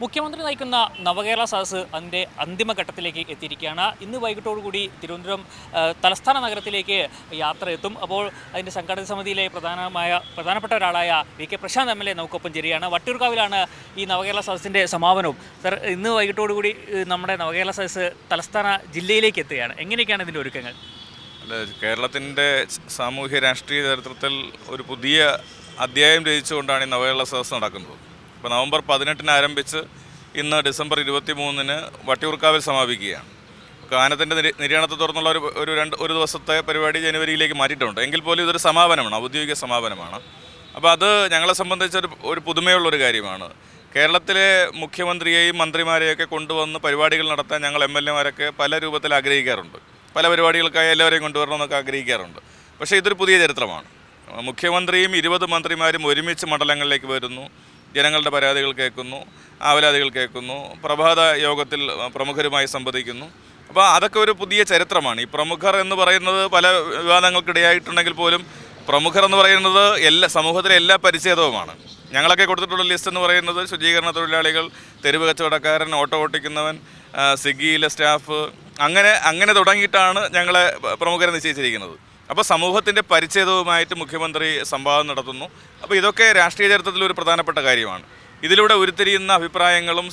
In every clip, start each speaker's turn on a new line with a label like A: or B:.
A: മുഖ്യമന്ത്രി നയിക്കുന്ന നവകേരള സദസ്സ് അതിന്റെ അന്തിമഘട്ടത്തിലേക്ക് എത്തിയിരിക്കുകയാണ്. ഇന്ന് വൈകിട്ടോടുകൂടി തിരുവനന്തപുരം തലസ്ഥാന നഗരത്തിലേക്ക് യാത്ര എത്തും. അപ്പോൾ അതിന്റെ സംഘാടക സമിതിയിലെ പ്രധാനമായ പ്രധാനപ്പെട്ട ഒരാളായ V K Prashanth M L A നമുക്കൊപ്പം ചേരുകയാണ്. വട്ടിയൂർക്കാവിലാണ് ഈ നവകേരള സദസ്സിന്റെ സമാപനവും. സർ ഇന്ന് വൈകിട്ടോടുകൂടി നമ്മുടെ നവകേരള സദസ്സ് തലസ്ഥാന ജില്ലയിലേക്ക് എത്തുകയാണ്. എങ്ങനെയൊക്കെയാണ് ഇതിന്റെ ഒരുക്കങ്ങൾ?
B: അല്ല കേരളത്തിന്റെ സാമൂഹ്യ രാഷ്ട്രീയ ചരിത്രത്തിൽ ഒരു പുതിയ അധ്യായം രചിച്ചുകൊണ്ടാണ് ഈ നവകേരള സദസ് നടക്കുന്നത്. ഇപ്പോൾ നവംബർ പതിനെട്ടിന് ആരംഭിച്ച് ഇന്ന് ഡിസംബർ ഇരുപത്തി മൂന്നിന് വട്ടിയൂർക്കാവിൽ സമാപിക്കുകയാണ്. കാനത്തിന്റെ നിര്യ നിര്യാണത്തെ തുടർന്നുള്ള ഒരു ഒരു രണ്ട് ഒരു ദിവസത്തെ പരിപാടി ജനുവരിയിലേക്ക് മാറ്റിയിട്ടുണ്ട്. എങ്കിൽ പോലും ഇതൊരു സമാപനമാണ് ഔദ്യോഗിക സമാപനമാണ്. അപ്പോൾ അത് ഞങ്ങളെ സംബന്ധിച്ച് ഒരു ഒരു പുതുമയുള്ളൊരു കാര്യമാണ്. കേരളത്തിലെ മുഖ്യമന്ത്രിയെയും മന്ത്രിമാരെയൊക്കെ കൊണ്ടുവന്ന് പരിപാടികൾ നടത്താൻ ഞങ്ങൾ എം എൽ എമാരൊക്കെ പല രൂപത്തിൽ ആഗ്രഹിക്കാറുണ്ട്. പല പരിപാടികൾക്കായി എല്ലാവരെയും കൊണ്ടുവരണമെന്നൊക്കെ ആഗ്രഹിക്കാറുണ്ട്. പക്ഷേ ഇതൊരു പുതിയ ചരിത്രമാണ്. മുഖ്യമന്ത്രിയും ഇരുപത് മന്ത്രിമാരും ഒരുമിച്ച് മണ്ഡലങ്ങളിലേക്ക് വരുന്നു. ജനങ്ങളുടെ പരാതികൾ കേൾക്കുന്നു ആവലാതികൾ കേൾക്കുന്നു പ്രഭാത യോഗത്തിൽ പ്രമുഖരുമായി സംവദിക്കുന്നു. അപ്പോൾ അതൊക്കെ ഒരു പുതിയ ചരിത്രമാണ്. ഈ പ്രമുഖർ എന്ന് പറയുന്നത് പല വിവാദങ്ങൾക്കിടയായിട്ടുണ്ടെങ്കിൽ പോലും പ്രമുഖർ എന്ന് പറയുന്നത് എല്ലാ സമൂഹത്തിലെ എല്ലാ പരിച്ഛേദവുമാണ്. ഞങ്ങളൊക്കെ കൊടുത്തിട്ടുള്ള ലിസ്റ്റ് എന്ന് പറയുന്നത് ശുചീകരണ തൊഴിലാളികൾ തെരുവ് കച്ചവടക്കാരൻ ഓട്ടോ ഓട്ടിക്കുന്നവൻ സ്വിഗ്ഗിയിലെ സ്റ്റാഫ് അങ്ങനെ അങ്ങനെ തുടങ്ങിയിട്ടാണ് ഞങ്ങളെ പ്രമുഖരെ നിശ്ചയിച്ചിരിക്കുന്നത്. അപ്പോൾ സമൂഹത്തിന്റെ പരിച്ഛേദവുമായിട്ട് മുഖ്യമന്ത്രി സംവാദം നടത്തുന്നു. അപ്പോൾ ഇതൊക്കെ രാഷ്ട്രീയ ചരിത്രത്തിൽ ഒരു പ്രധാനപ്പെട്ട കാര്യമാണ്. ഇതിലൂടെ ഉരുത്തിരിയുന്ന അഭിപ്രായങ്ങളും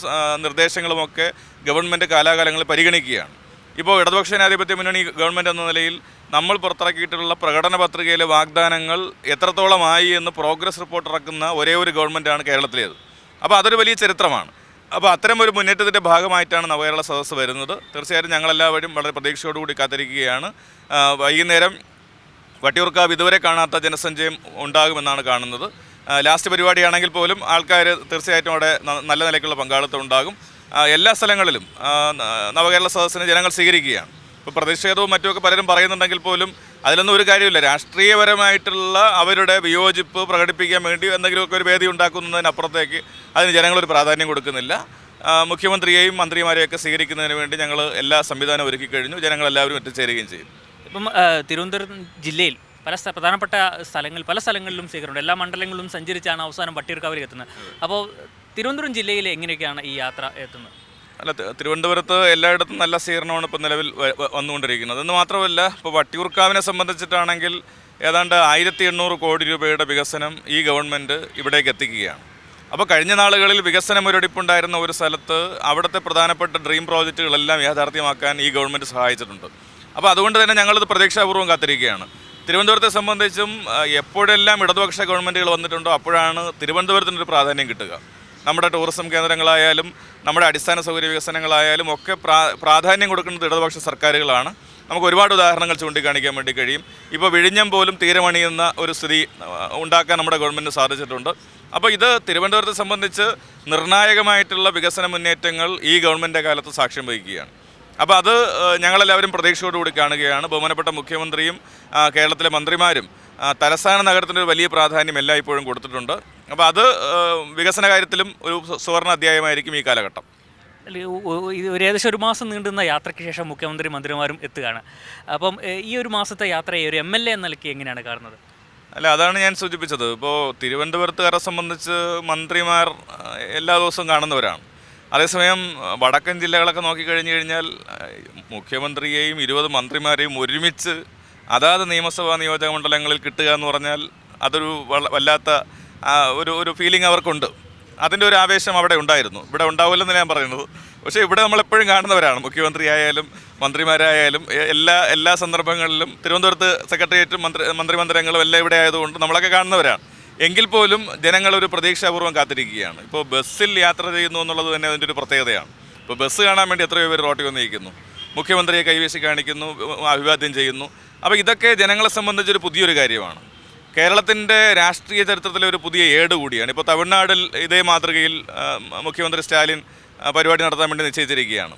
B: നിർദ്ദേശങ്ങളും ഒക്കെ ഗവൺമെന്റ് കാലാകാലങ്ങളിൽ പരിഗണിക്കുകയാണ്. ഇപ്പോൾ ഇടതുപക്ഷ ജനാധിപത്യ മുന്നണി ഗവൺമെന്റ് എന്ന നിലയിൽ നമ്മൾ പുറത്തിറക്കിയിട്ടുള്ള പ്രകടന പത്രികയിലെ വാഗ്ദാനങ്ങൾ എത്രത്തോളമായി എന്ന് പ്രോഗ്രസ് റിപ്പോർട്ട് ഇറക്കുന്ന ഒരേ ഒരു ഗവൺമെന്റാണ് കേരളത്തിലേത്. അപ്പോൾ അതൊരു വലിയ ചരിത്രമാണ്. അപ്പോൾ അത്തരം ഒരു മുന്നേറ്റത്തിന്റെ ഭാഗമായിട്ടാണ് നവകേരള സദസ്സ് വരുന്നത്. തീർച്ചയായിട്ടും ഞങ്ങളെല്ലാവരും വളരെ പ്രതീക്ഷയോടുകൂടി കാത്തിരിക്കുകയാണ്. വൈകുന്നേരം വട്ടിയൂർക്കാവ് ഇതുവരെ കാണാത്ത ജനസഞ്ചയം ഉണ്ടാകുമെന്നാണ് കാണുന്നത്. ലാസ്റ്റ് പരിപാടിയാണെങ്കിൽ പോലും ആൾക്കാർ തീർച്ചയായിട്ടും അവിടെ നല്ല നിലയ്ക്കുള്ള പങ്കാളിത്തം ഉണ്ടാകും. എല്ലാ സ്ഥലങ്ങളിലും നവകേരള സദസ്സിനെ ജനങ്ങൾ സ്വീകരിക്കുകയാണ്. ഇപ്പോൾ പ്രതിഷേധവും മറ്റുമൊക്കെ പലരും പറയുന്നുണ്ടെങ്കിൽ പോലും അതിലൊന്നും ഒരു കാര്യമില്ല രാഷ്ട്രീയപരമായിട്ടുള്ള അവരുടെ വിയോജിപ്പ് പ്രകടിപ്പിക്കാൻ വേണ്ടി എന്തെങ്കിലുമൊക്കെ ഒരു വേദി ഉണ്ടാക്കുന്നതിനപ്പുറത്തേക്ക് അതിന് ജനങ്ങളൊരു പ്രാധാന്യം കൊടുക്കുന്നില്ല. മുഖ്യമന്ത്രിയെയും മന്ത്രിമാരെയൊക്കെ സ്വീകരിക്കുന്നതിന് വേണ്ടി ഞങ്ങൾ എല്ലാ സംവിധാനം ഒരുക്കി കഴിഞ്ഞു ജനങ്ങളെല്ലാവരും എത്തിച്ചേരുകയും ചെയ്യും
A: ഇപ്പം തിരുവനന്തപുരം ജില്ലയിൽ പല പ്രധാനപ്പെട്ട സ്ഥലങ്ങൾ പല സ്ഥലങ്ങളിലും സ്വീകരണമുണ്ട് എല്ലാ മണ്ഡലങ്ങളിലും സഞ്ചരിച്ചാണ് അവസാനം വട്ടിയൂർക്കാവിലേക്ക് എത്തുന്നത്. അപ്പോൾ തിരുവനന്തപുരം ജില്ലയിൽ എങ്ങനെയൊക്കെയാണ് ഈ യാത്ര എത്തുന്നത്?
B: അല്ല തിരുവനന്തപുരത്ത് എല്ലായിടത്തും നല്ല സ്വീകരണമാണ് ഇപ്പോൾ നിലവിൽ വന്നുകൊണ്ടിരിക്കുന്നത്. എന്ന് മാത്രമല്ല ഇപ്പോൾ വട്ടിയൂർക്കാവിനെ സംബന്ധിച്ചിട്ടാണെങ്കിൽ ഏതാണ്ട് ആയിരത്തി എണ്ണൂറ് കോടി രൂപയുടെ വികസനം ഈ ഗവൺമെന്റ് ഇവിടേക്ക് എത്തിക്കുകയാണ്. അപ്പോൾ കഴിഞ്ഞ നാളുകളിൽ വികസന മുരടിപ്പുണ്ടായിരുന്ന ഒരു സ്ഥലത്ത് അവിടുത്തെ പ്രധാനപ്പെട്ട ഡ്രീം പ്രോജക്റ്റുകളെല്ലാം യാഥാർത്ഥ്യമാക്കാൻ ഈ ഗവൺമെന്റ് സഹായിച്ചിട്ടുണ്ട്. അപ്പോൾ അതുകൊണ്ട് തന്നെ ഞങ്ങളിത് പ്രതീക്ഷാപൂർവം കാത്തിരിക്കുകയാണ്. തിരുവനന്തപുരത്തെ സംബന്ധിച്ചും എപ്പോഴെല്ലാം ഇടതുപക്ഷ ഗവൺമെന്റുകൾ വന്നിട്ടുണ്ടോ അപ്പോഴാണ് തിരുവനന്തപുരത്തിനൊരു പ്രാധാന്യം കിട്ടുക. നമ്മുടെ ടൂറിസം കേന്ദ്രങ്ങളായാലും നമ്മുടെ അടിസ്ഥാന സൗകര്യ വികസനങ്ങളായാലും ഒക്കെ പ്രാധാന്യം കൊടുക്കുന്നത് ഇടതുപക്ഷ സർക്കാരുകളാണ്. നമുക്ക് ഒരുപാട് ഉദാഹരണങ്ങൾ ചൂണ്ടിക്കാണിക്കാൻ വേണ്ടി കഴിയും. ഇപ്പോൾ വിഴിഞ്ഞം പോലും തീരമണിയുന്ന ഒരു സ്ഥിതി ഉണ്ടാക്കാൻ നമ്മുടെ ഗവൺമെന്റ് സാധിച്ചിട്ടുണ്ട്. അപ്പോൾ ഇത് തിരുവനന്തപുരത്തെ സംബന്ധിച്ച് നിർണായകമായിട്ടുള്ള വികസന മുന്നേറ്റങ്ങൾ ഈ ഗവൺമെന്റ് കാലത്ത് സാക്ഷ്യം വഹിക്കുകയാണ്. അപ്പോൾ അത് ഞങ്ങളെല്ലാവരും പ്രതീക്ഷയോടുകൂടി കാണുകയാണ്. ബഹുമാനപ്പെട്ട മുഖ്യമന്ത്രിയും കേരളത്തിലെ മന്ത്രിമാരും തലസ്ഥാന നഗരത്തിന്റെ ഒരു വലിയ പ്രാധാന്യം എല്ലായ്പ്പോഴും കൊടുത്തിട്ടുണ്ട്. അപ്പോൾ അത് വികസന കാര്യത്തിലും ഒരു സുവർണ അധ്യായമായിരിക്കും ഈ കാലഘട്ടം.
A: ഒരു ഏകദേശം ഒരു മാസം നീണ്ടുന്ന യാത്രയ്ക്ക് ശേഷം മുഖ്യമന്ത്രി മന്ത്രിമാരും എത്തുകയാണ്. അപ്പം ഈ ഒരു മാസത്തെ യാത്രയെ ഒരു എം എൽ എ എന്ന നിലയ്ക്ക് എങ്ങനെയാണ് കാണുന്നത്?
B: അല്ല അതാണ് ഞാൻ സൂചിപ്പിച്ചത്. ഇപ്പോൾ തിരുവനന്തപുരത്തുകാരെ സംബന്ധിച്ച് മന്ത്രിമാർ എല്ലാ ദിവസവും കാണുന്നവരാണ്. അതേസമയം വടക്കൻ ജില്ലകളൊക്കെ നോക്കിക്കഴിഞ്ഞു കഴിഞ്ഞാൽ മുഖ്യമന്ത്രിയെയും ഇരുപത് മന്ത്രിമാരെയും ഒരുമിച്ച് അതാത് നിയമസഭാ നിയോജക മണ്ഡലങ്ങളിൽ കിട്ടുക എന്ന് പറഞ്ഞാൽ അതൊരു വല്ലാത്ത ഒരു ഒരു ഫീലിംഗ് അവർക്കുണ്ട്. അതിന്റെ ഒരു ആവേശം അവിടെ ഉണ്ടായിരുന്നു. ഇവിടെ ഉണ്ടാവില്ലെന്ന് ഞാൻ പറയുന്നത്. പക്ഷേ ഇവിടെ നമ്മളെപ്പോഴും കാണുന്നവരാണ്. മുഖ്യമന്ത്രിയായാലും മന്ത്രിമാരായാലും എല്ലാ എല്ലാ സന്ദർഭങ്ങളിലും തിരുവനന്തപുരത്ത് സെക്രട്ടേറിയറ്റും മന്ത്രി മന്ത്രിമന്ദിരങ്ങളും എല്ലാം ഇവിടെ ആയതുകൊണ്ട് നമ്മളൊക്കെ കാണുന്നവരാണ്. എങ്കിൽ പോലും ജനങ്ങൾ ഒരു പ്രതീക്ഷാപൂർവം കാത്തിരിക്കുകയാണ്. ഇപ്പോൾ ബസ്സിൽ യാത്ര ചെയ്യുന്നു എന്നുള്ളത് തന്നെ അതിന്റെ ഒരു പ്രത്യേകതയാണ്. ഇപ്പോൾ ബസ് കാണാൻ വേണ്ടി എത്രയോ പേര് റോട്ടിൽ വന്നിരിക്കുന്നു. മുഖ്യമന്ത്രിയെ കൈവീശി കാണിക്കുന്നു അഭിവാദ്യം ചെയ്യുന്നു. അപ്പോൾ ഇതൊക്കെ ജനങ്ങളെ സംബന്ധിച്ചൊരു പുതിയൊരു കാര്യമാണ്. കേരളത്തിന്റെ രാഷ്ട്രീയ ചരിത്രത്തിലെ ഒരു പുതിയ ഏട് കൂടിയാണ്. ഇപ്പോൾ തമിഴ്നാടിൽ ഇതേ മാതൃകയിൽ മുഖ്യമന്ത്രി സ്റ്റാലിൻ പരിപാടി നടത്താൻ വേണ്ടി നിശ്ചയിച്ചിരിക്കുകയാണ്.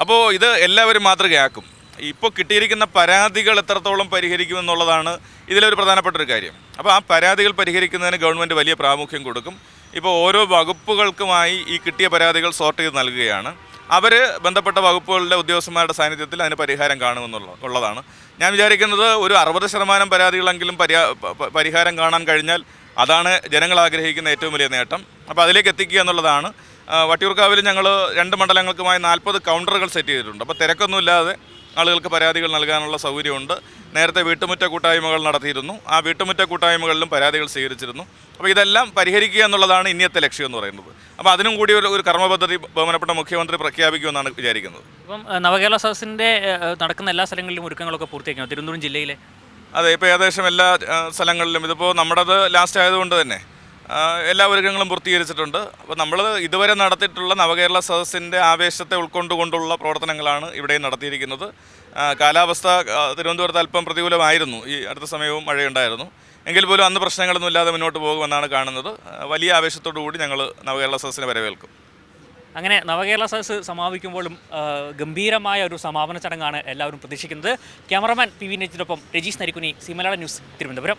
B: അപ്പോൾ ഇത് എല്ലാവരും മാതൃകയാക്കും. ഇപ്പോൾ കിട്ടിയിരിക്കുന്ന പരാതികൾ എത്രത്തോളം പരിഹരിക്കുമെന്നുള്ളതാണ് ഇതിലൊരു പ്രധാനപ്പെട്ട ഒരു കാര്യം. അപ്പോൾ ആ പരാതികൾ പരിഹരിക്കുന്നതിന് ഗവൺമെന്റ് വലിയ പ്രാമുഖ്യം കൊടുക്കും. ഇപ്പോൾ ഓരോ വകുപ്പുകൾക്കുമായി ഈ കിട്ടിയ പരാതികൾ സോർട്ട് ചെയ്ത് നൽകുകയാണ്. അവർ ബന്ധപ്പെട്ട വകുപ്പുകളുടെ ഉദ്യോഗസ്ഥന്മാരുടെ സാന്നിധ്യത്തിൽ അതിന് പരിഹാരം കാണുമെന്നുള്ള ഉള്ളതാണ്. ഞാൻ വിചാരിക്കുന്നത് ഒരു അറുപത് ശതമാനം പരാതികളെങ്കിലും പരിഹാരം കാണാൻ കഴിഞ്ഞാൽ അതാണ് ജനങ്ങൾ ആഗ്രഹിക്കുന്ന ഏറ്റവും വലിയ നേട്ടം. അപ്പോൾ അതിലേക്ക് എത്തിക്കുക എന്നുള്ളതാണ്. വട്ടിയൂർക്കാവിൽ ഞങ്ങൾ രണ്ട് മണ്ഡലങ്ങൾക്കുമായി നാൽപ്പത് കൗണ്ടറുകൾ സെറ്റ് ചെയ്തിട്ടുണ്ട്. അപ്പോൾ തിരക്കൊന്നുമില്ലാതെ ആളുകൾക്ക് പരാതികൾ നൽകാനുള്ള സൗകര്യമുണ്ട്. നേരത്തെ വീട്ടുമുറ്റ കൂട്ടായ്മകൾ നടത്തിയിരുന്നു. ആ വീട്ടുമുറ്റ കൂട്ടായ്മകളിലും പരാതികൾ സ്വീകരിച്ചിരുന്നു. അപ്പോൾ ഇതെല്ലാം പരിഹരിക്കുക എന്നുള്ളതാണ് ഇന്നത്തെ ലക്ഷ്യം എന്ന് പറയുന്നത്. അപ്പോൾ അതിനും കൂടി ഒരു ഒരു കർമ്മപദ്ധതി ബഹുമാനപ്പെട്ട മുഖ്യമന്ത്രി പ്രഖ്യാപിക്കുമെന്നാണ് വിചാരിക്കുന്നത്.
A: ഇപ്പം നവകേരള സദസ്സിന്റെ നടക്കുന്ന എല്ലാ സ്ഥലങ്ങളിലും ഒരുക്കങ്ങളൊക്കെ പൂർത്തിയാക്കണം തിരുവനന്തപുരം ജില്ലയിലെ?
B: അതെ ഇപ്പോൾ ഏകദേശം എല്ലാ സ്ഥലങ്ങളിലും. ഇതിപ്പോൾ നമ്മുടേത് ലാസ്റ്റ് ആയതുകൊണ്ട് തന്നെ. എല്ലാ ഒരുക്കങ്ങളും പൂർത്തീകരിച്ചിട്ടുണ്ട്. അപ്പോൾ നമ്മൾ ഇതുവരെ നടത്തിയിട്ടുള്ള നവകേരള സദസ്സിന്റെ ആവേശത്തെ ഉൾക്കൊണ്ടുകൊണ്ടുള്ള പ്രവർത്തനങ്ങളാണ് ഇവിടെ നടത്തിയിരിക്കുന്നത്. കാലാവസ്ഥ തിരുവനന്തപുരത്ത് അല്പം പ്രതികൂലമായിരുന്നു. ഈ അടുത്ത സമയവും മഴയുണ്ടായിരുന്നു. എങ്കിൽ പോലും അന്ന് പ്രശ്നങ്ങളൊന്നും ഇല്ലാതെ മുന്നോട്ട് പോകുമെന്നാണ് കാണുന്നത്. വലിയ ആവേശത്തോടു കൂടി ഞങ്ങൾ നവകേരള സദസ്സിനെ വരവേൽക്കും.
A: അങ്ങനെ നവകേരള സദസ്സ് സമാപിക്കുമ്പോഴും ഗംഭീരമായ ഒരു സമാപന ചടങ്ങാണ് എല്ലാവരും പ്രതീക്ഷിക്കുന്നത്. ക്യാമറമാൻ പി വി നെറ്റിനൊപ്പം രജീഷ് നരിക്കുനി സിമലയാള ന്യൂസ് തിരുവനന്തപുരം.